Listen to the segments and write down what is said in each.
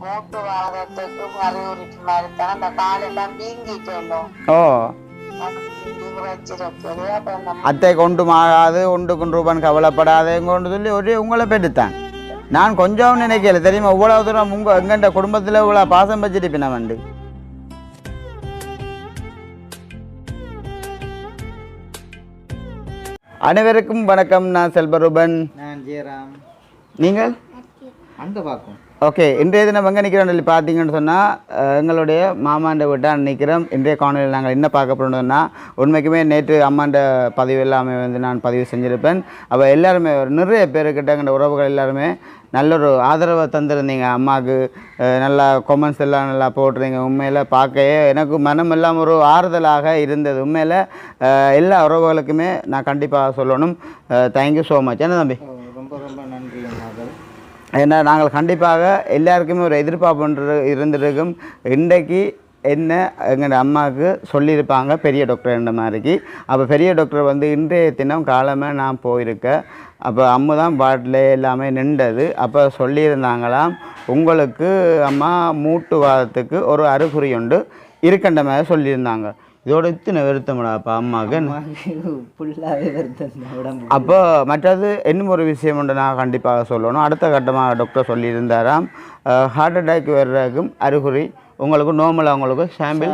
மூட்டு வாதத்துக்கும் அறிவுறுக்கு மாதிரி தான் அந்த காலெல்லாம் வீங்கிட்டேனோ ஓ அத்தை கொண்டு ஆகாது ஒன்றுக்கும் ரூபான் கொண்டு சொல்லி ஒரே உங்களை பெற்றுத்தான். நான் கொஞ்சம் நினைக்கல தெரியுமா? இவ்வளோ தூரம் உங்கள் எங்கள்கிட்ட குடும்பத்தில் இவ்வளோ பாசம் வச்சிருப்பேன் நான் வந்து. அனைவருக்கும் வணக்கம் நான் செல்வரூபன் நான் ஜெயராம். நீங்கள்? அந்த பார்க்கும் ஓகே இன்றைய தினம் எங்கே நிற்கிறோம் சொல்லி பார்த்தீங்கன்னு சொன்னால் எங்களுடைய மாமாண்ட வீட்டால் நிற்கிறோம் இன்றைய காணொலியில் நாங்கள் என்ன பார்க்க போகிறோம்னா உண்மைக்குமே நேற்று அம்மாண்ட பதிவு எல்லாமே வந்து நான் பதிவு செஞ்சுருப்பேன். அப்போ எல்லாருமே ஒரு நிறைய பேருக்கிட்ட எங்கள் உறவுகள் எல்லாருமே நல்ல ஒரு ஆதரவை தந்திருந்தீங்க. அம்மாவுக்கு நல்லா கொமெண்ட்ஸ் எல்லாம் நல்லா போட்டிருந்தீங்க. உண்மையில் பார்க்கவே எனக்கு மனம் எல்லாம் ஒரு ஆறுதலாக இருந்தது. உண்மையில் எல்லா உறவுகளுக்குமே நான் கண்டிப்பாக சொல்லணும். தேங்க்யூ ஸோ மச் என்ன தம்பி ரொம்ப ரொம்ப நன்றி மகள் ஏன்னா நாங்கள் கண்டிப்பாக எல்லாருக்குமே ஒரு எதிர்பார்ப்புன்ற இருந்திருக்கும். இன்றைக்கு என்ன எங்கள் அம்மாவுக்கு சொல்லியிருப்பாங்க பெரிய டாக்டர் என்ற மாதிரிக்கு. அப்போ பெரிய டாக்டர் வந்து இன்றைய தினம் காலமாக நான் போயிருக்கேன் அப்போ அம்மு தான் பாட்டில் எல்லாமே நின்றது. அப்போ சொல்லியிருந்தாங்களாம் உங்களுக்கு அம்மா மூட்டு வாதத்துக்கு ஒரு அறிகுறி உண்டு இருக்கின்ற மாதிரி சொல்லியிருந்தாங்க. இதோட இத்தனை வருத்தம்டா அப்போ அம்மாவுக்கு அப்போ மற்றது இன்னும் ஒரு விஷயம் ஒன்று நான் கண்டிப்பாக சொல்லணும். அடுத்த கட்டமாக டாக்டர் சொல்லியிருந்தாராம். ஹார்ட் அட்டாக் வர்றதுக்கும் அறிகுறி உங்களுக்கு நார்மலாக உங்களுக்கு சாம்பிள்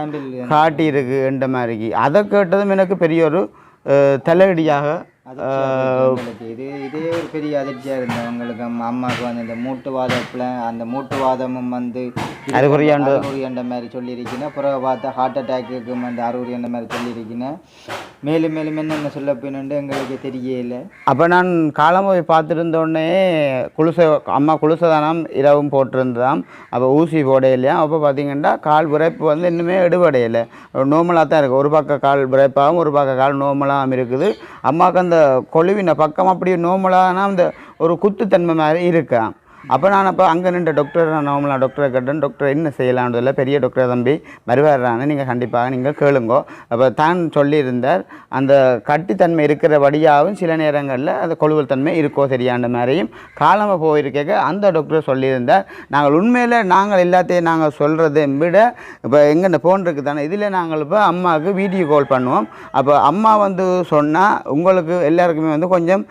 காட்டி இருக்கு என்ற மாதிரிக்கு அதை கேட்டதும் எனக்கு பெரிய ஒரு தலையடியாக இது இதே ஒரு பெரிய அதிர்ச்சியாக இருந்தது. அம்மா அம்மாவுக்கு வந்து இந்த மூட்டு வாதத்தில் அந்த மூட்டு வாதமும் வந்து அறிகுறியாண்ட மாதிரி சொல்லியிருக்கீங்க. அப்புறம் பார்த்தா ஹார்ட் அட்டாக்குக்கும் அந்த அறிகுறியாண்ட மாதிரி சொல்லியிருக்கீங்க. மேலும் மேலும் என்னென்ன சொல்ல போயின்னு எங்களுக்கு தெரியல. அப்போ நான் காலம் போய் பார்த்துருந்தோடனே குளிசை அம்மா குளிசதானம் இரவும் போட்டிருந்ததாம். அப்போ ஊசி போடையிலையா அப்போ பார்த்தீங்கன்னா கால் விரைப்பு வந்து இன்னுமே எடுபடையில நோமலாக தான் இருக்குது ஒரு பக்கம் கால் விரைப்பாகவும் ஒரு பக்கம் கால் நோமலாகவும் இருக்குது. அம்மாவுக்கு அந்த கொழுவின பக்கம் அப்படியே நோமலாகனா அந்த ஒரு குத்துத்தன்மை மாதிரி இருக்கான் அப்போ நான் அப்போ அங்கே நின்ற டாக்டர் நான் நார்மலாக டாக்டரை கேட்டேன். டாக்டர் என்ன செய்யலான்றதில்ல பெரிய டாக்டர் தம்பி வருவாரான்னு நீங்கள் கண்டிப்பாக நீங்கள் கேளுங்கோ. அப்போ தான் சொல்லியிருந்தார் அந்த கட்டித்தன்மை இருக்கிறபடியாகவும் சில நேரங்களில் அந்த கொழுவல் தன்மை இருக்கோ சரியான்ற மாதிரியும் காலமாக போயிருக்க அந்த டாக்டர் சொல்லியிருந்தார். நாங்கள் உண்மையில் நாங்கள் எல்லாத்தையும் நாங்கள் சொல்கிறதை விட இப்போ எங்கே இந்த ஃபோன் இருக்குது தானே இதில் நாங்கள் இப்போ அம்மாவுக்கு வீடியோ கால் பண்ணுவோம். அப்போ அம்மா வந்து சொன்னால் உங்களுக்கு எல்லாருக்குமே வந்து கொஞ்சம்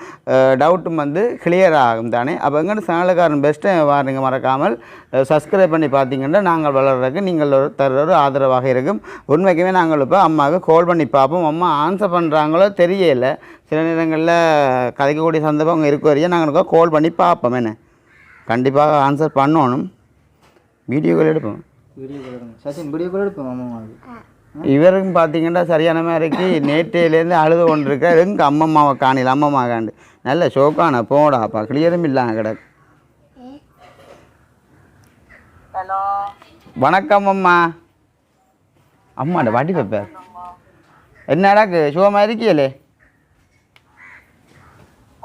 டவுட்டும் வந்து கிளியர் ஆகும் தானே. அப்போ எங்கே சேனலுக்காரன் பெஸ்ட்டை. வாருங்க மறக்காமல் சப்ஸ்கிரைப் பண்ணி பார்த்தீங்கன்னா நாங்கள் வளர்றதுக்கு நீங்கள் ஒரு தர்ற ஒரு ஆதரவாக இருக்கும். உண்மைக்குமே நாங்கள் இப்போ அம்மாவுக்கு கால் பண்ணி பார்ப்போம். அம்மா ஆன்சர் பண்ணுறாங்களோ தெரியல. சில நேரங்களில் கதைக்கக்கூடிய சந்தர்ப்பம் அங்கே இருக்க வரையும் நாங்கள் கால் பண்ணி பார்ப்போம். என்ன? கண்டிப்பாக ஆன்சர் பண்ணணும் வீடியோ கால் எடுப்போம். வீடியோ கால் எடுங்க. சச்சின் வீடியோ கால் எடுப்போம் அம்மாவுக்கு இவருக்கும் பார்த்தீங்கன்னா சரியான மாதிரிக்கு நேற்றையிலேருந்து அழுது கொண்டு இருக்க எங்க அம்மம்மாவை காணில. அம்மம்மா காண்டு. நல்ல ஷோக்கான போடாப்பா. கிளியரும் இல்லாம கிடக்கு. ஹலோ. வணக்கம் அம்மா. அம்மாண்ட வாட்டி பேப்பர் என்னடாக்கு ஷோமா இருக்கியலே?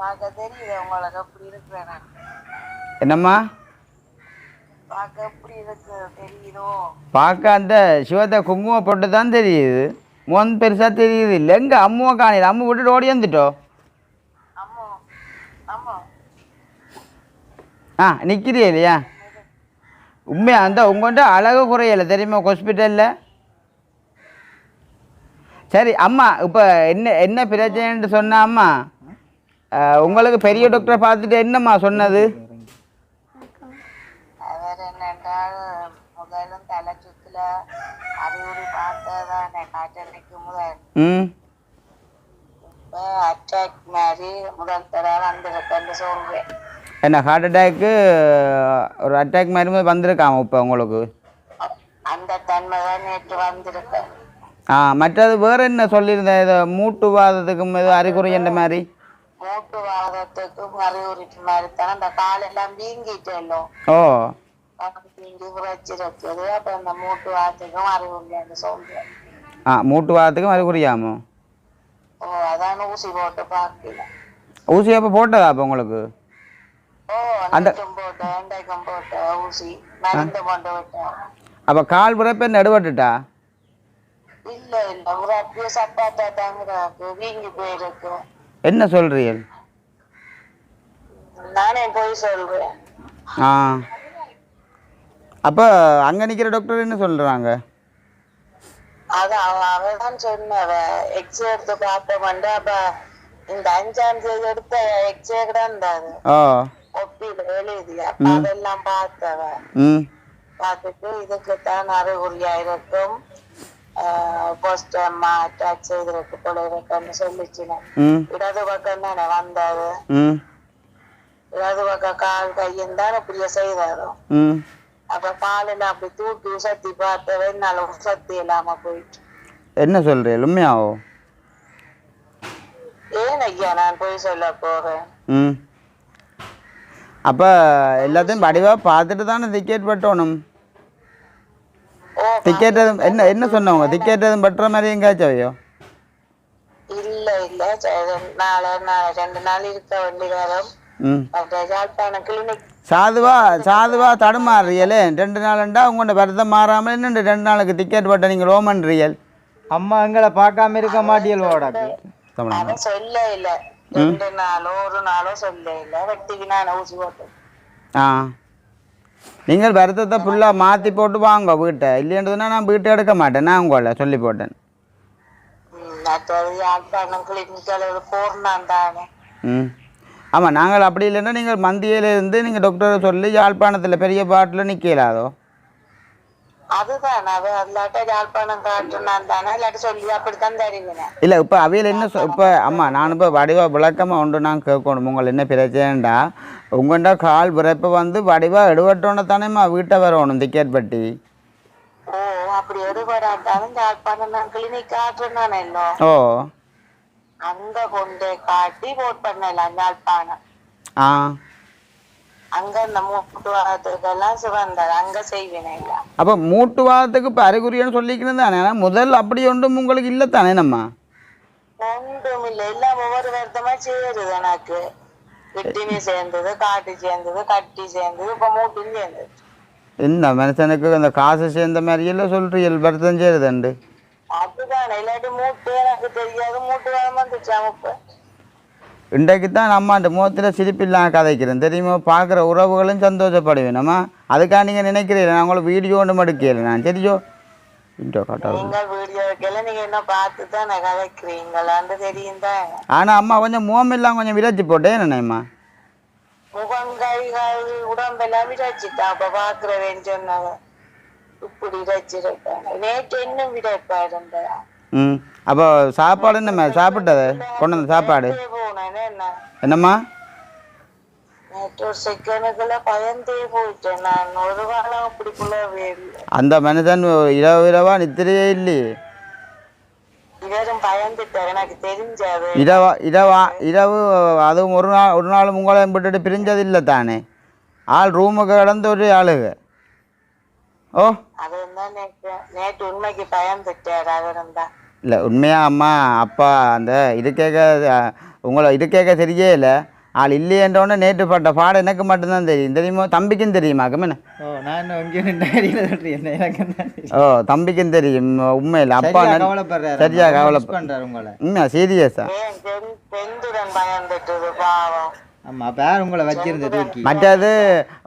பார்க்க தெரியுது உங்களுக்கு எப்படி இருக்கிறேன் என்னம்மா? பார்க்க எப்படி இருக்கு தெரியுதோ? பார்க்க அந்த சிவத்தை குங்குமம் போட்டு தான் தெரியுது. முன் பெருசாக தெரியுது இல்லை. எங்க அம்மாவை காணில அம்மா விட்டுட்டு ஓடி வந்துட்டோ? அம்மா அம்மா. ஆ நிற்கிறியே இல்லையா? உண்மையா? அந்த உங்கள்கிட்ட அழகு குறையலை தெரியுமா ஹாஸ்பிட்டலில் சரி அம்மா இப்போ என்ன என்ன பிரச்சனைன்னு சொன்னா அம்மா உங்களுக்கு பெரிய டாக்டரை பார்த்துட்டு என்னம்மா சொன்னது? அவர் என்னென்றால் முதலும் தலை சுத்துல. அறிகுறி பார்த்ததானே காய்ச்சலுக்கு முதல் ம். இப்போ அட்டாக் மாதிரி முதல் தடவை வந்திருக்குன்னு சொல்றேன். என்ன ஹார்ட் அட்டாக்கு ஒரு அட்டாக் மாதிரி வந்திருக்காமா இப்போ உங்களுக்கு? அந்த தன்மை தான் நேற்று வந்திருக்கு ஆ மற்றது வேறு என்ன சொல்லியிருந்தேன்? இதை மூட்டு வாதத்துக்கும் ஏதோ அறிகுறி என்ற மாதிரி? மூட்டு வாதத்துக்கும் அறிகுறி மாதிரி தான். அந்த காலெல்லாம் வீங்கிட்டேலோ? ஓ. வீங்கி குறைச்சிருக்குது அப்ப அந்த மூட்டு வாதத்துக்கும் அறிகுறின்னு சொல்றேன். ஆ மூட்டு வாதத்துக்கும் அறிகுறியாமோ? ஓ அதான் ஊசி போட்டு பார்க்கல. ஊசி அப்போ போட்டதா அப்போ உங்களுக்கு? விட்டேன். அப்போ கால் பிறப்பே நடுவட்டுட்டா? இல்ல இல்ல ஒரு அப்படியே சப்பாத்தா தாங்கிறாக்கு வீங்கி போயிருக்கு. என்ன சொல்கிறீர்கள் நானே போய் சொல்றேன். ஆ. அப்போ அங்கே நிற்கிற டாக்டர் என்ன சொல்கிறாங்க அது அவ- அவதான் சொன்னவ எக்ஸ்ரே எடுத்து பார்த்தோம்னா அப்ப இந்த அஞ்சாம் தேதி எடுத்த எக்ஸ்ரே கூட இருந்தாது ஓ ஒப்பில எழுதி அப்ப அதெல்லாம் பார்த்தவ. பார்த்துட்டு இதுக்குத்தான் அறிகுறியா இருக்கும் போஸ்ட் அம்மா அட்டாக் செய்திருக்கு போல இருக்குன்னு சொல்லிச்சுனேன். இடது பக்கம் தானே வந்தாரு இடது பக்கம் கால் கையும் தானே இப்படியே செய்தாரு? ம். அப்ப பாலில் அப்படி தூக்கி உசத்தி பார்த்தவ என்னால உசத்தி இல்லாம போயிட்டு. என்ன சொல்கிறீங்க உண்மையாவோ ஏன் ஐயா நான் போய் சொல்ல போறேன்? அப்போ எல்லாத்தையும் வடிவாக பார்த்துட்டு தானே டிக்கெட் பட்டணும் ஓ டிக்கெட் எதுவும் என்ன என்ன சொன்னவங்க? டிக்கெட் எதுவும் பட்டுற மாதிரி எங்கேயாச்சவையோ இல்ல இல்ல சரி, நாளை நாளை ரெண்டு நாள் இருக்க வேண்டி வரும். சாதுவா சாதுவா தடுமாறுறியலே ரெண்டு நாளுண்டா உங்களோட வருத்தம் மாறாமல் இன்னும் ரெண்டு நாளுக்கு டிக்கெட் பட்ட நீங்கள் ரோமன் ரியல். அம்மா எங்களை பார்க்காம இருக்க மாட்டியல் ஓடாக்கு சொல்ல இல்ல. ரெண்டு நாளோ ஒரு நாளோ சொல்ல வெட்டிக்கு நான் ஊசி போட்டு ஆ நீங்கள் வருத்தத்தை ஃபுல்லாக மாற்றி போட்டு வாங்க வீட்டை இல்லைன்றதுன்னா நான் வீட்டை எடுக்க மாட்டேன் நான் உங்களை சொல்லி போட்டேன் ம் ஆமாம் நாங்கள் அப்படி இல்லைன்னா நீங்கள் மந்தியிலேருந்து நீங்கள் டாக்டரை சொல்லி யாழ்ப்பாணத்தில் பெரிய பாட்டில் நிற்கலாதோ அதுதான் அவ அல்லாட்ட யாழ்ப்பாணம் காட்டுனான் தானே இல்லாட்டி சொல்லி அப்படித்தான் தருவினேன். இல்லை இப்போ அவையில் என்ன இப்போ அம்மா நான் இப்போ வடிவா விளக்கமாக உண்டு நான் கேட்கணும். உங்களை என்ன பிரச்சனைண்டா உங்கள்கிட்ட கால் பிறப்ப வந்து வடிவாக எடுவட்டோன்னு தானேம்மா வீட்டை வரணும் டிக்கெட் பட்டி ஓ அப்படி எடுபடாட்டாலும் யாழ்ப்பாணம் நான் கிளினிக் காட்டுனானே இல்லோ? ஓ. அங்க கொண்டு காட்டி போட் பண்ணலாம் யாழ்ப்பாணம். ஆ. அப்போ மூட்டு வாதத்துக்கு இப்போ அறிகுறின்னு சொல்லிக்கணும் தானே? ஆனால் முதல் அப்படி ஒன்றும் உங்களுக்கு இல்லை தானே நம்ம? ஒன்றும் இல்ல. எல்லாம் ஒவ்வொரு வருத்தமா சேருது எனக்கு. வெட்டினி சேர்ந்தது காட்டு சேர்ந்தது கட்டி சேர்ந்தது இப்ப மூட்டும் சேர்ந்தது. இந்த மனுஷனுக்கு அந்த காசு சேர்ந்த மாதிரி எல்லாம் வருத்தம் செய்யுதுண்டு அதுதான். இல்லாட்டி மூட்டு எனக்கு தெரியாது. மூட்டு வாரம் வந்துச்சு இன்றைக்கு தான் நம்ம அந்த முகத்தில் சிரிப்பில்லாம் கதைக்கிறேன் தெரியுமா? பார்க்குற உறவுகளும் சந்தோஷப்படுவேன் நம்ம அதுக்காக நீங்கள் நினைக்கிறீங்க நான் உங்களுக்கு வீடியோ ஒன்று மடுக்கல நான். என்ன தெரியும் ஆனால் அம்மா கொஞ்சம் முகமெல்லாம் கொஞ்சம் விரைச்சி போட்டேன் என்னம்மா முகம் கை கால் உடம்பெல்லாம் விரைச்சிட்டா. அப்ப பாக்குறவேன்னு சொன்னாங்க இப்படி விரைச்சிருக்காங்க. நேற்று இன்னும் விரைப்பா இருந்தேன் ம். அப்போ சாப்பாடு என்னம்மா சாப்பிட்டது? கொண்டு வந்த சாப்பாடு? என்ன என்னம்மா? அந்த மனுஷன் இரவு இரவா நித்திரையே இல்லையே. இரவா இரவா இரவு அதுவும் ஒரு நாள் ஒரு நாள் உங்களையும் விட்டுட்டு பிரிஞ்சது இல்லை தானே. ஆள் ரூமுக்கு கிடந்த ஒரு ஆளுங்க. ஓ. இல்லை உண்மையாக அம்மா அப்பா அந்த இது கேட்க உங்களை இது கேட்க தெரியவே இல்லை. ஆள் இல்லையன்றோடனே நேற்று பட்ட பாடம் எனக்கு மட்டும்தான் தெரியும். தெரியுமா? தம்பிக்கும் தெரியுமா? கம்மன ஓ நான். ஓ தம்பிக்கும் தெரியும். உண்மையில் அப்பா சரியா கவலைப்படுறாரு. உங்களை. உண்மையா? சீரியஸா? மற்றது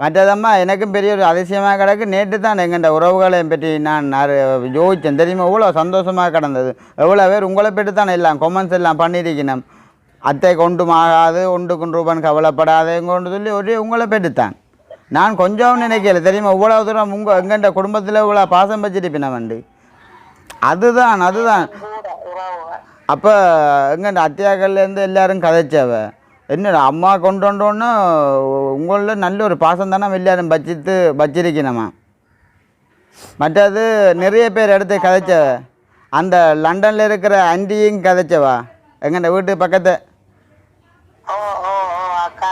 மற்றதம்மா எனக்கும் பெரிய ஒரு அதிசயமாக கிடக்கு. நேற்று தான் எங்கள்ட உறவுகளை பற்றி நான் யோசித்தேன் தெரியுமா? எவ்வளோ சந்தோஷமாக கிடந்தது. எவ்வளோ பேர் உங்களை பற்றி தான் எல்லாம் கொமெண்ட்ஸ் எல்லாம் பண்ணியிருக்கணும். அத்தை கொண்டும் ஆகாது ஒன்றுக்கும் ரூபான் கவலைப்படாதேங்கன்னு சொல்லி ஒரே உங்களை பெற்றுத்தான். தான் நான் கொஞ்சம் நினைக்கல. தெரியுமா? இவ்வளோ தூரம் உங்கள் எங்கள்ட குடும்பத்தில் இவ்வளோ பாசம் வச்சிருப்பேன் வண்டி அதுதான் அதுதான். அப்போ எங்கள்ட அத்தியாக்கள்லேருந்து எல்லாரும் கதைச்சவ. என்னடா அம்மா கொண்டு வந்தோன்னு உங்களில் நல்ல ஒரு பாசம் தானே எல்லாரும் வச்சித்து வச்சிருக்கணுமா மற்றது நிறைய பேர் எடுத்து கதைச்சவ. அந்த லண்டனில் இருக்கிற அண்டியும் கதைச்சவா? எங்கள்ட வீட்டு பக்கத்தை ஓ ஓ ஓ அக்காக்குன்னு சொல்லுங்க எல்லாருக்கும்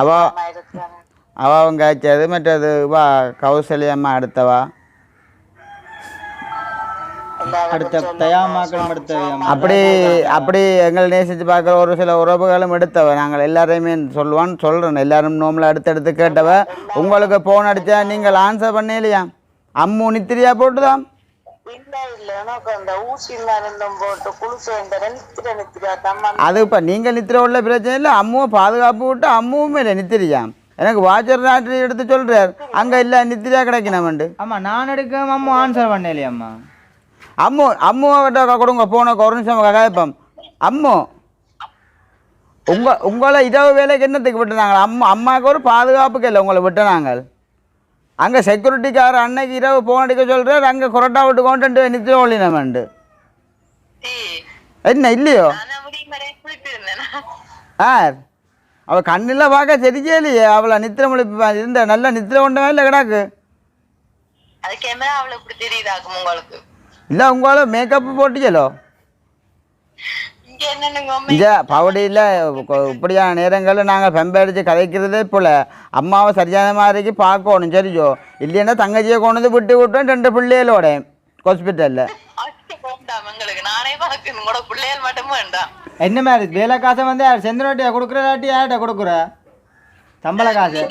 அவ அவன் காய்ச்சது மற்றது வா கௌசல்யம்மா அடுத்தவா? அடுத்த தயாமாக்கள் அடுத்த அப்படி அப்படி எங்களை நேசித்து பார்க்குற ஒரு சில உறவுகளும் எடுத்தவ. நாங்கள் எல்லாரையுமே சொல்லுவான்னு சொல்கிறேன் எல்லாரும் நோம்பில் எடுத்து கேட்டவ உங்களுக்கு ஃபோன் அடித்தா நீங்கள் ஆன்சர் பண்ணலையா? அம்மு நித்திரியா போட்டுதான். அது இப்போ நீங்கள் நித்திர உள்ள பிரச்சனை இல்லை. அம்முவை பாதுகாப்பு விட்டு அம்முவும் இல்லை நித்திரியா எனக்கு வாட்சர் ராத்திரி எடுத்து சொல்கிறார் அங்கே இல்லை நித்திரியா கிடைக்கணுமெண்டு ஆமாம் நான் எடுக்க அம்மா ஆன்சர் பண்ணலையே அம்மா. அம்மு அம்முகிட்ட கொடுங்க போன ஒரு நிமிஷம் கேட்போம் அம்மு உங்க உங்களை இரவு வேலைக்கு என்னத்துக்கு விட்டுனாங்க? அம்மா அம்மாவுக்கு ஒரு பாதுகாப்புக்கு இல்லை உங்களை விட்டுனாங்க. அங்கே செக்யூரிட்டிக்கார அன்னைக்கு இரவு போன் அடிக்க சொல்கிறார் அங்கே கொரட்டா விட்டு கொண்டு நித்திர ஒளினமெண்டு என்ன இல்லையோ? ஆர் அவள் கண்ணில் பார்க்க சரிக்கே இல்லையே அவளை நித்திர முழிப்பு இருந்த நல்ல நித்திர கொண்டவே இல்லை கிடாக்கு. இல்லை உங்களால மேக்கப் போட்டியலோ? இங்கே பவடியில் இப்படியான நேரங்களில் நாங்கள் பெம்படிச்சு கதைக்கிறதே போல். அம்மாவை சரியான மாதிரிக்கு பார்க்கணும் சரியோ? இல்லைன்னா தங்கச்சியை கொண்டு வந்து விட்டு விட்டோம் ரெண்டு பிள்ளைகளோட ஹாஸ்பிட்டலில். என்ன மாதிரி? வேலை காசை வந்து யார் செந்தரோட்டியா கொடுக்குறதாட்டி யார்கிட்ட கொடுக்குற? சம்பள காசு.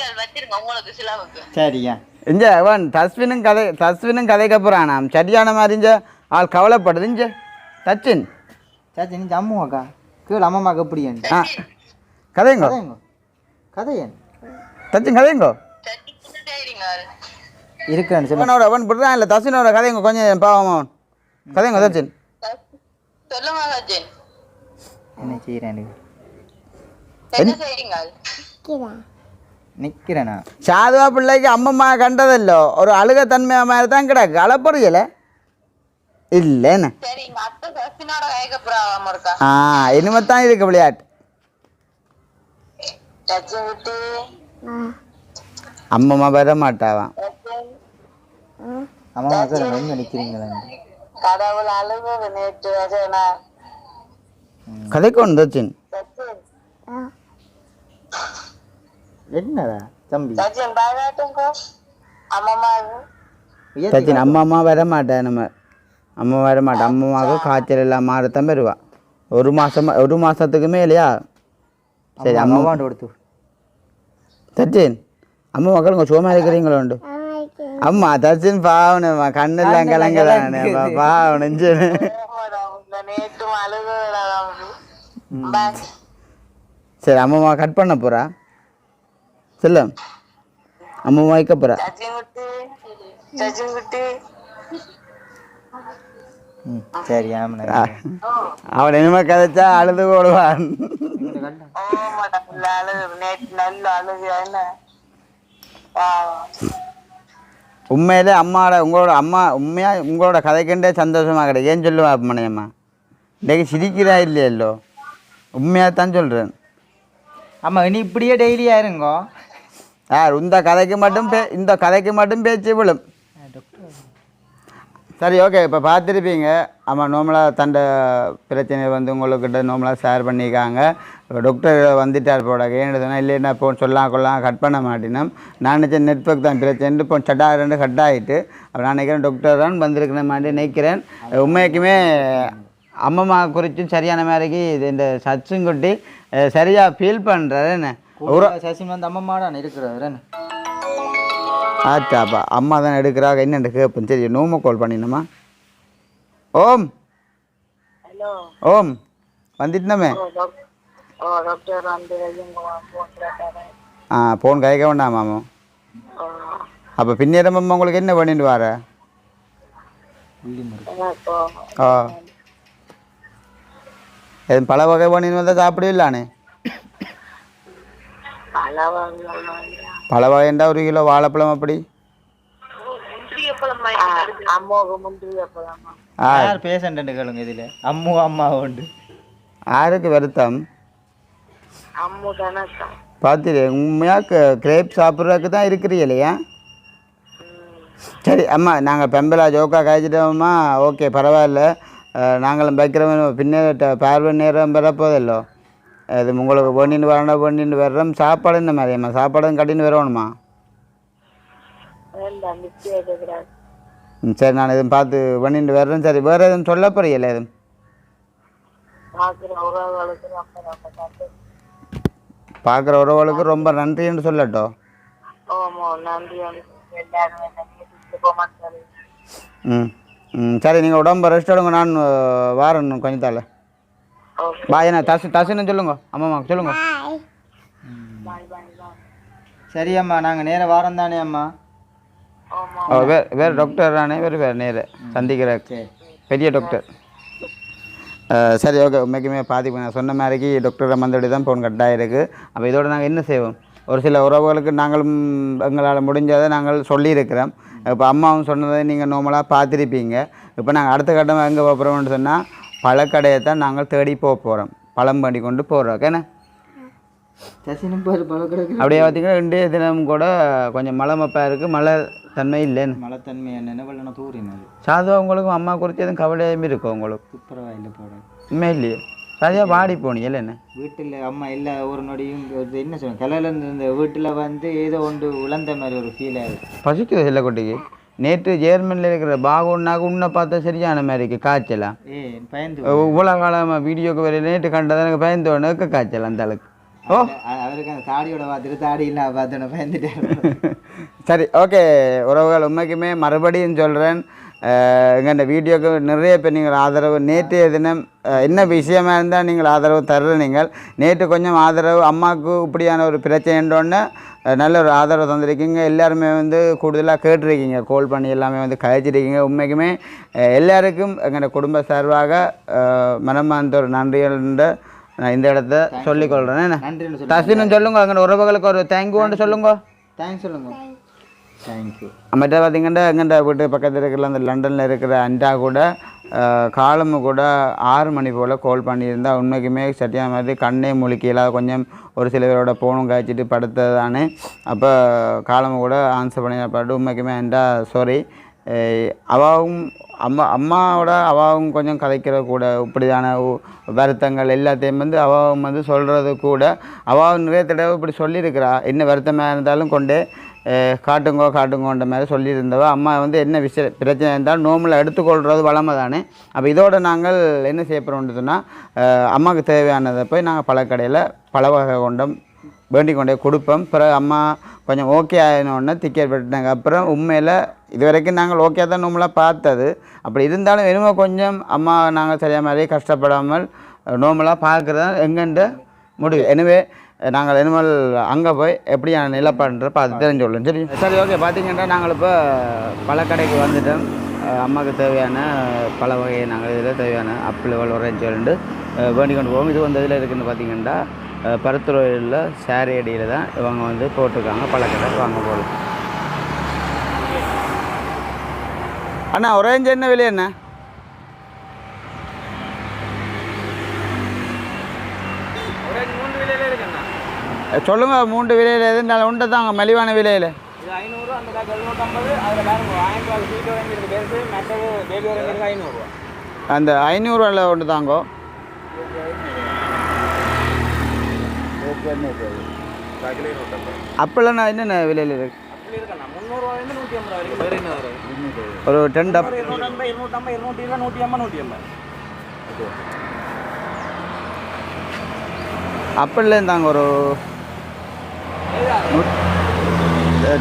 சரியா இஞ்ச அவன் தஸ்வினும் கதை தஸ்வினும் கதைக்க போகிறானாம் சரியான மாதிரி இஞ்ச ஆள் கவலைப்படுது. இஞ்ச தச்சின். சாச்சி நீ ஜம்மு அக்கா கீழே அம்மாக்கு எப்படி ஆ கதைங்கோ கதைங்க கதையன் தச்சின் கதைங்கோ சட்டி சரிங்க இருக்கிறேன்னு சொல்லு அவனோட அவன் விடுறான் இல்லை தஸ்வினோட கதைங்க கொஞ்சம் பாவம் அவன் தச்சின் சொல்லுங்க சச்சின் என்ன செய்கிறேன் என்ன செய்றீங்க நிற்கிறேண்ணா சாதுவா பிள்ளைக்கு அம்மம்மா கண்டதல்லோ ஒரு அழுக தன்மை மாதிரி தான் கிடக்கு அளப்படுகல இருக்கா ஆ இனிமேத்தான் இருக்கு விளையாட்டு. அம்மம்மா வர மாட்டாவான் அம்மா நிற்கிறீங்களா கடவுள் அழுகுது நேற்று கதைக்கு ஒன்று தச்சின் சச்சின் என்னடா தம்பி? சச்சின் அம்மா அம்மா. அம்மா வர மாட்டேன் நம்ம. அம்மா வர மாட்டேன் அம்மாவுக்கு காய்ச்சல் எல்லாம் மாறத்தான் வருவா. ஒரு மாதம் ஒரு மாதத்துக்குமே இல்லையா சரி அம்மா கொடுத்து தச்சின் அம்மா மக்களுங்க சும்மா இருக்கிறீங்களோ உண்டு அம்மா தச்சின் பாவனம்மா. கண்ணெல்லாம் கலங்கலானே பாவனம் சரி அம்மாவை கட் பண்ண போகிறா செல்லம் அம்மா வைக்க போகிறா சச்சின் குட்டி சச்சின் குட்டி ம் சரி ஆமாண்ணா அவன் இனிமே கதைச்சா அழுது போடுவான். ஓ மேடம் இல்ல அழுகுது நேற்று நல்ல அழுகு என்ன பாவம். உண்மையிலே அம்மாவோட உங்களோட அம்மா உண்மையாக உங்களோட கதைக்கண்டே சந்தோஷமாக கிடையாது ஏன் சொல்லுவா மணியம்மா இன்னைக்கு சிரிக்கிறா இல்லையல்லோ? உண்மையாக தான் சொல்கிறேன் அம்மா இனி இப்படியே டெய்லி ஆயிருங்கோ யார் இந்த கதைக்கு மட்டும் பே இந்த கதைக்கு மட்டும் பேச்சு விழும். சரி ஓகே இப்போ பார்த்துருப்பீங்க. ஆமாம் நார்மலாக தண்ட பிரச்சனை வந்து உங்கள்கிட்ட நார்மலாக ஷேர் பண்ணியிருக்காங்க. டாக்டர் வந்துட்டார் போட ஏன்னுதுன்னா இல்லைன்னா இப்போ சொல்லலாம் கொள்ளலாம் கட் பண்ண மாட்டினோம். நான் நினச்சேன் நெட்ஒர்க் தான் பிரச்சனை இப்போ சட்டா ரெண்டு கட் ஆகிட்டு அப்போ நான் நினைக்கிறேன் டாக்டர் தான் வந்திருக்கிற மாதிரி நினைக்கிறேன். உண்மைக்குமே அம்மம்மா குறித்தும் சரியான மாதிரிக்கு இது இந்த சச்சுங்குட்டி சரியாக ஃபீல் பண்ணுறாரு என்ன? ஒரு சசின் வந்து அம்மாடான இருக்கிறாரு ஆச்சாப்பா அம்மா தான் எடுக்கிறாங்க என்னென்று கேட்போம் சரி நோம கால் பண்ணினோமா? ஓம். ஓம். வந்துட்டோமே ஓ டாக்டர் ஓ டாக்டர் வந்து இவங்க போன் கேட்டாரு. ஆ ஃபோன் கைக்க வேண்டாமாமோ ஓ அப்போ பின்னேரம் அம்மா உங்களுக்கு என்ன பண்ணிட்டு வர? ஆ. எதுவும் பல வகை பண்ணிட்டு வந்தால் சாப்பிடலானே பலவங்கள் பல வகைண்டா ஒரு கிலோ வாழைப்பழம் அப்படி? யார் பேஷண்ட் கேளுங்க இதில்? அம்மு அம்மா உண்டு. யாருக்கு வருத்தம்? பார்த்துரு உண்மையாக கிரேப் சாப்பிட்றதுக்கு தான் இருக்கிறீ இல்லையா? சரி அம்மா நாங்கள் பெம்பலா ஜோக்கா காய்ச்சிட்டோம்மா ஓகே பரவாயில்ல. நாங்களும் வைக்கிறோம் பின்னே பார்வை நேரம் வரப்போதல்லோ அது உங்களுக்கு பண்ணிட்டு வரணும் பண்ணிட்டு வர்றோம். சாப்பாடு இந்த மாதிரிம்மா சாப்பாடும் கட்டின்னு வரணுமா? ம், சரி நான் எதுவும் பார்த்து பண்ணிட்டு வர்றேன் சரி வேறு எதுவும் சொல்ல போறீங்களா எதுவும்? பார்க்குற உறவுகளுக்கு ரொம்ப நன்றின்னு சொல்லட்டும் நன்றி போக மாட்டாரு ம் ம் சரி நீங்கள் உடம்பு ரெஸ்ட் எடுங்க. நான் அஹ், வாரேன் கொஞ்சம் தாள் ஓகே பாய் என்ன தசு தசுன்னு சொல்லுங்க ஆமாம்மா சொல்லுங்க. சரி அம்மா. நாங்கள் நேராக வாரம் தானே அம்மா? வேறு வேறு டாக்டர் தானே. வேறு வேறு நேரு. சந்திக்கிற பெரிய டாக்டர் சரி ஓகே உண்மைக்குமே பாதிப்பு நான் சொன்ன மாதிரிக்கு டாக்டரை மந்தபடி தான் ஃபோன் கட்டாக இருக்குது அப்போ இதோட நாங்கள் என்ன செய்வோம்? ஒரு சில உறவுகளுக்கு நாங்களும் எங்களால் முடிஞ்சதை நாங்கள் சொல்லியிருக்கிறோம். இப்போ அம்மாவும் சொன்னதை நீங்கள் நார்மலாக பார்த்துருப்பீங்க. இப்போ நாங்கள் அடுத்த கட்டமாக எங்கே போகிறோம்னு சொன்னால் பழக்கடையை தான் நாங்கள் தேடி போக போகிறோம் பழம் பண்ணி கொண்டு போகிறோம் ஓகேண்ணே? அப்படியே பார்த்தீங்கன்னா இன்றைய தினம் கூட கொஞ்சம் மழை மப்பாக இருக்குது மழை தன்மை இல்லைன்னு. மழைத்தன்மை என்ன? வெள்ளன தூரினது சாதுவா உங்களுக்கும் அம்மா குறித்து எதுவும் கவலையுமே இருக்கும் உங்களுக்கு? துப்புரவா இல்லை போட உண்மை இல்லையே. சரியாக வாடி போனீங்க என்ன? வீட்டில் அம்மா இல்லை ஒரு நொடியும் என்ன சொல்லுங்க கிளையில இருந்து வீட்டில் வந்து ஏதோ ஒன்று உழந்த மாதிரி ஒரு ஃபீல் ஆகுது பசிக்குது செல்லக்குட்டிக்கு? நேற்று ஜேர்மனில் இருக்கிற பாகுன்னாக்க உன்னை பார்த்தா சரியான மாதிரி இருக்கு காய்ச்சலா ஏ பயந்து இவ்வளோ காலமாக வீடியோக்கு வர நேற்று கண்டதை எனக்கு பயந்து உடனே காய்ச்சல் அந்த அளவுக்கு. ஓ. அவருக்கு அந்த தாடியோட பார்த்துட்டு தாடி இல்லாம பார்த்தோன்னே பயந்துட்டேன். சரி ஓகே. உறவுகள் உண்மைக்குமே மறுபடியும் சொல்கிறேன் எங்கள் இந்த வீடியோக்கு நிறைய பேர் நீங்கள் ஆதரவு நேற்றைய தினம் என்ன விஷயமா இருந்தால் நீங்கள் ஆதரவு தர்ற நீங்கள். நேற்று கொஞ்சம் ஆதரவு அம்மாவுக்கு இப்படியான ஒரு பிரச்சனைன்றோன்னே நல்ல ஒரு ஆதரவு தந்திருக்கீங்க. எல்லாருமே வந்து கூடுதலாக கேட்டிருக்கீங்க. கால் பண்ணி எல்லாமே வந்து கழிச்சிருக்கீங்க. உண்மைக்குமே எல்லாருக்கும் எங்களோட குடும்ப சார்பாக மனமார்ந்த ஒரு நன்றிகள் நான் இந்த இடத்த சொல்லிக்கொள்கிறேன் தசினும் சொல்லுங்க. எங்களோட உறவுகளுக்கு ஒரு தேங்க்யூன்னு சொல்லுங்க. தேங்க்ஸ் சொல்லுங்க. தேங்க்யூ மற்ற பார்த்தீங்கன்னா எங்கண்ட வீட்டு பக்கத்தில் இருக்கிற அந்த லண்டனில் இருக்கிற அண்டா கூட காலமு கூட ஆறு மணி போல் கால் பண்ணியிருந்தா. உண்மைக்குமே சட்டியான மாதிரி கண்ணே முழிக்கல. கொஞ்சம் ஒரு சில பேரோட போனும் காய்ச்சிட்டு படுத்ததானே. அப்போ காலமு கூட ஆன்சர் பண்ணி பாட்டு உண்மைக்குமே அண்டா சாரி அவாவும் அம்மா அம்மாவோட அவாவும் கொஞ்சம் கதைக்கிற கூட இப்படியான உ- வருத்தங்கள் எல்லாத்தையும் வந்து அவாவும் வந்து சொல்கிறது கூட. அவாவும் நிறைய தடவை இப்படி சொல்லியிருக்கிறா. என்ன வருத்தமாக இருந்தாலும் கொண்டு காட்டுங்கோ காட்டுங்கோன்ற மாதிரி சொல்லியிருந்தவ அம்மா வந்து என்ன விஷய பிரச்சனை இருந்தாலும் நோம்பில் எடுத்துக்கொள்கிறது வளமை தானே. அப்போ இதோடு நாங்கள் என்ன செய்ய சொன்னால் அம்மாவுக்கு தேவையானதை போய் நாங்கள் பழக்கடையில் பல வகை கொண்டம் வேண்டிக் கொண்டே கொடுப்போம். பிறகு அம்மா கொஞ்சம் ஓகே ஆகினோடனே டிக்கெட் வெட்டினாங்க. அப்புறம் உண்மையில் இது வரைக்கும் நாங்கள் ஓகே தான் நோம்பலாக பார்த்தது. அப்படி இருந்தாலும் என்னமோ கொஞ்சம் அம்மா நாங்கள் சரியாக மாதிரியே கஷ்டப்படாமல் நோம்பலாக பார்க்குறது எங்கெண்ட முடிவு. எனவே நாங்கள் இனிமேல் அங்கே போய் எப்படியான நிலப்பாடுன்ற பார்த்து தெரிஞ்சுள்ளோம் சரி? சரி ஓகே பார்த்தீங்கன்னா நாங்கள் இப்போ பழக்கடைக்கு வந்துட்டோம். அம்மாவுக்கு தேவையான பல வகை நாங்கள் இதில் தேவையான அப்பிள் வளரன்னு ரெண்டு வேண்டிக் கொண்டு போவோம். இது வந்து இதில் இருக்குதுன்னு பார்த்தீங்கன்னா பருத்துறையில் சேரி அடியில் தான் இவங்க வந்து போட்டிருக்காங்க பழக்கடை வாங்க போகலாம் அண்ணா ஒரேஞ்சு என்ன விலை என்ன சொல்லுங்க மூன்று விலையில் எது நல்ல உண்டை தாங்க மலிவான விலையில். ஐநூறு அந்த எழுநூற்றம்பது அதில் பாருங்க ஆயிரம் ரூபாய் சீட்டு வாங்கியிருக்கு பெருசு மற்றது பேபி வாங்கியிருக்கு ஐநூறுரூவா அந்த ஐநூறுவாவில் ஒன்று தாங்கோ. அப்பெல்லாம் என்னென்ன விலையில் இருக்கு? ஒரு டென் டப் இருநூற்றம்பது இருநூற்றம்பது இருநூற்றி இருபது நூற்றி ஐம்பது நூற்றி ஐம்பது. அப்பெல்லாம் தாங்க ஒரு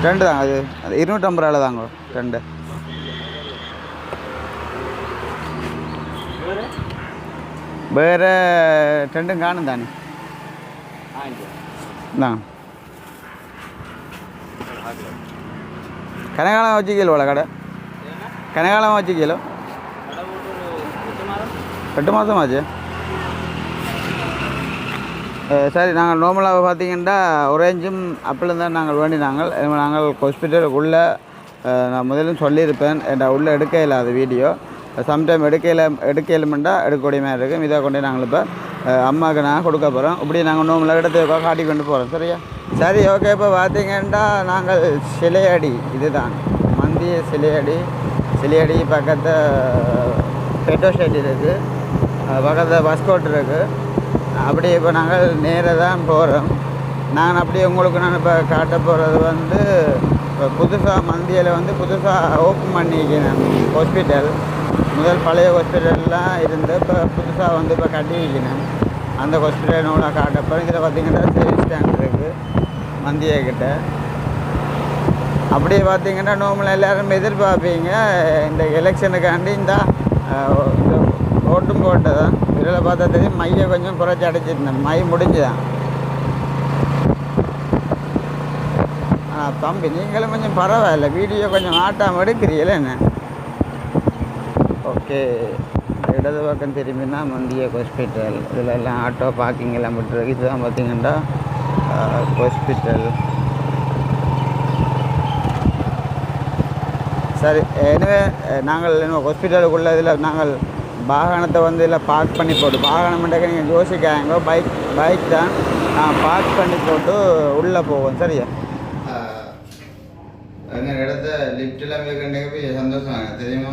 ரெண்டு தாங்க அது. அது இருநூற்றம்பது ரூபாயில் தாங்க ரெண்டு. வேறு ரெண்டும் காணும் தானே. தான் கனகாலம் வச்சுக்கல கடை. கனகாலம் வச்சுக்கலோ எட்டு மாதம். ஆச்சு சரி நாங்கள் நார்மலாக பார்த்தீங்கன்னா ஒரேஞ்சும் அப்பளும் தான் நாங்கள் வேண்டினாங்க இனிமே நாங்கள் ஹாஸ்பிட்டலுக்குள்ளே நான் முதலும் சொல்லியிருப்பேன். என்கிட்ட உள்ளே எடுக்க இல்லாத வீடியோ சம்டைம் எடுக்கையில் எடுக்கலுமெண்டா எடுக்கக்கூடிய மாதிரி இருக்கும். இதை கொண்டு நாங்கள் இப்போ அம்மாவுக்கு நான் கொடுக்க போகிறோம் இப்படி நாங்கள் நோம்பில் இடத்துக்கு காட்டி கொண்டு போகிறோம் சரியா? சரி ஓகே இப்போ பார்த்தீங்கன்னா நாங்கள் சிலையடி. இதுதான். மந்திய சிலையடி. சிலையடி பக்கத்து பெட்ரோ ஸ்டேட் இருக்குது பக்கத்தில் பஸ்கோட் இருக்குது அப்படி இப்போ நாங்கள் நேராக தான் போகிறோம் நான் அப்படி உங்களுக்கு நான் இப்போ காட்ட போகிறது வந்து இப்போ புதுசாக மந்தியில் வந்து புதுசாக ஓப்பன் பண்ணிக்கிறேன் ஹாஸ்பிட்டல் முதல் பழைய ஹாஸ்பிட்டல்லாம் இருந்து இப்போ புதுசாக வந்து இப்போ கட்டியிருக்கிறேன் அந்த ஹாஸ்பிட்டலோட காட்டப்போ இதில் பார்த்தீங்கன்னா சர்வீஸ் ஸ்டாண்ட் இருக்குது மந்தியக்கிட்ட அப்படியே பார்த்தீங்கன்னா நார்மலாக எல்லோரும் எதிர்பார்ப்பீங்க இந்த எலெக்ஷனுக்காண்டி இந்த ஓட்டும் போட்டு தான். போட்டதான் இதில் பார்த்தா தெரியும் மையை கொஞ்சம் குறைச்சி அடைச்சிருந்தேன் மை முடிஞ்சுதான். தம்பி நீங்களும் கொஞ்சம் பரவாயில்ல. வீடியோ கொஞ்சம் ஆட்டாமல் எடுக்கிறீங்களே என்ன? ஓகே. இடது பக்கம் திரும்பினா முந்திய ஹாஸ்பிட்டல் இதில் எல்லாம் ஆட்டோ பார்க்கிங் எல்லாம் விட்டுருக்கு இதுதான் பார்த்தீங்கன்னா ஹாஸ்பிட்டல் சரி எனவே நாங்கள் இன்னும் ஹாஸ்பிட்டலுக்குள்ள இதில் நாங்கள் வாகனத்தை வந்து இதில் பார்க் பண்ணி போட்டு வாகனம் மட்டும் நீங்கள் யோசிக்காங்க பைக் பைக் தான் நான் பார்க் பண்ணி போட்டு உள்ளே போவோம் சரியா? எங்கள் இடத்த லிஃப்ட்டில் போய் சந்தோஷம். தெரியுமா?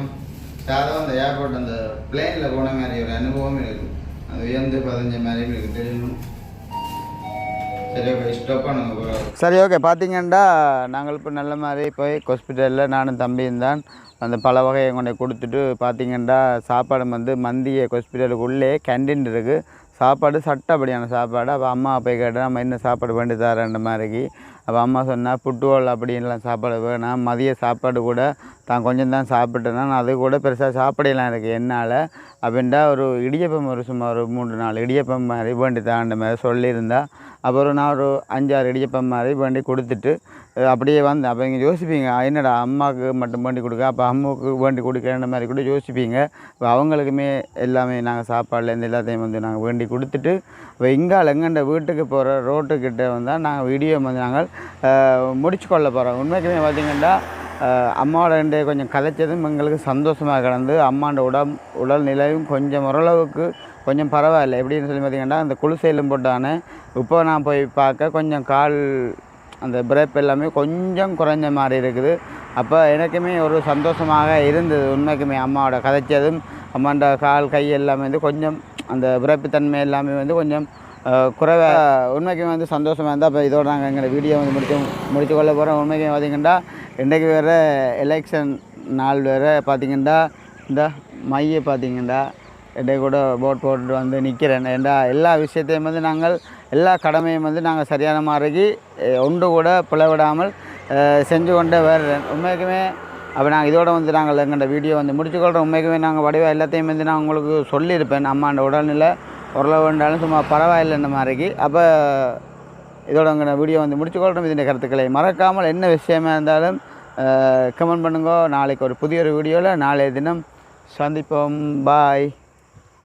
சாதம் அந்த ஏர்போர்ட் அந்த பிளேனில் போன மாதிரி ஒரு அனுபவம் இருக்கும் அது உயர்ந்து பதினஞ்ச மாதிரியும் எனக்கு தெரியணும் சரி ஓகே ஸ்டாப் பண்ணுங்க சரி ஓகே பார்த்தீங்கன்னா நாங்கள் இப்போ நல்ல மாதிரி போய் ஹாஸ்பிட்டலில் நானும் தம்பியும் தான் அந்த பல வகையை கொண்டு கொடுத்துட்டு பார்த்தீங்கன்னா சாப்பாடு வந்து மந்திய ஹாஸ்பிட்டலுக்கு உள்ளே இருக்குது சாப்பாடு சட்டப்படியான சாப்பாடு. அப்போ அம்மா போய் கேட்டால் நம்ம என்ன சாப்பாடு வேண்டி தரேன்ற மாதிரிக்கு அப்போ அம்மா சொன்னால் புட்டுவோல் அப்படின்லாம் சாப்பாடு வேணாம். மதிய சாப்பாடு கூட தான் கொஞ்சம் தான் சாப்பிட்டேன்னா நான் அது கூட பெருசாக சாப்பிடலாம் இருக்குது என்னால் அப்படின்ட்டா ஒரு இடியப்பம் ஒரு சும்மா ஒரு மூன்று நாலு இடியப்பம் மாதிரி வேண்டி தாண்ட மாதிரி சொல்லியிருந்தா. அப்புறம் நான் ஒரு அஞ்சாறு இடியப்பம் மாதிரி வேண்டி கொடுத்துட்டு அப்படியே வந்தேன். அப்போ நீங்கள் யோசிப்பீங்க என்னடா அம்மாவுக்கு மட்டும் வேண்டி கொடுக்க? அப்போ அம்மாவுக்கு வேண்டி கொடுக்கற மாதிரி கூட யோசிப்பீங்க. இப்போ அவங்களுக்குமே எல்லாமே நாங்கள் சாப்பாடுலேருந்து எல்லாத்தையும் வந்து நாங்கள் வேண்டி கொடுத்துட்டு இப்போ இங்கால் எங்கண்ட வீட்டுக்கு போகிற ரோட்டுக்கிட்ட வந்தால் நாங்கள் வீடியோ வந்து நாங்கள் முடிச்சு கொள்ள போகிறோம் உண்மைக்குமே பார்த்திங்கன்னா அம்மாவோட ரெண்டு கொஞ்சம் கதைச்சதும் எங்களுக்கு சந்தோஷமாக கிடந்து அம்மாண்ட உடம் உடல் நிலையும் கொஞ்சம் ஓரளவுக்கு கொஞ்சம் பரவாயில்ல. எப்படின்னு சொல்லி பார்த்தீங்கன்னா அந்த குளிசையிலும் போட்டானே. இப்போ நான் போய் பார்க்க கொஞ்சம் கால் அந்த பிரேப் எல்லாமே கொஞ்சம் குறைஞ்ச மாதிரி இருக்குது. அப்போ எனக்குமே ஒரு சந்தோஷமாக இருந்தது. உண்மைக்குமே அம்மாவோட கதைச்சதும் அம்மாண்ட கால் கை எல்லாமே வந்து கொஞ்சம் அந்த விரைப்புத்தன்மை எல்லாமே வந்து கொஞ்சம் குறைவ உண்மைக்குமே வந்து சந்தோஷமாக இருந்தால் அப்போ இதோட நாங்கள் எங்களை வீடியோ வந்து முடிச்சு முடித்து கொள்ள போகிறோம் உண்மைக்குமே பார்த்தீங்கன்னா இன்றைக்கு வேறு எலெக்ஷன் நாள் வேறு. பார்த்தீங்கன்னா இந்த மைய பார்த்தீங்கன்னா இன்றைக்கு கூட போட் போட்டு வந்து நிற்கிறேன் ஏண்டா எல்லா விஷயத்தையும் வந்து நாங்கள் எல்லா கடமையும் வந்து நாங்கள் சரியான மாதிரிக்கு ஒன்று கூட பிளவிடாமல் செஞ்சு கொண்டே வர்றேன். உண்மைக்குமே அப்போ நாங்கள் இதோட வந்து நாங்கள் எங்கள்கிட்ட வீடியோ வந்து முடிச்சுக்கொள்கிறோம் உண்மைக்குமே நாங்கள் வடிவா எல்லாத்தையும் வந்து நான் உங்களுக்கு சொல்லியிருப்பேன். அம்மாண்ட உடல்நிலை ஓரளவு வேண்டாலும் சும்மா இந்த மாதிரிக்கு அப்போ இதோட உங்கள் வீடியோ வந்து முடிச்சுக்கொள்கிறோம் இதன் கருத்துக்களை மறக்காமல் என்ன விஷயமா இருந்தாலும் கமெண்ட் பண்ணுங்க. நாளைக்கு ஒரு புதிய ஒரு வீடியோவில் நாளைய தினம் சந்திப்போம். பாய்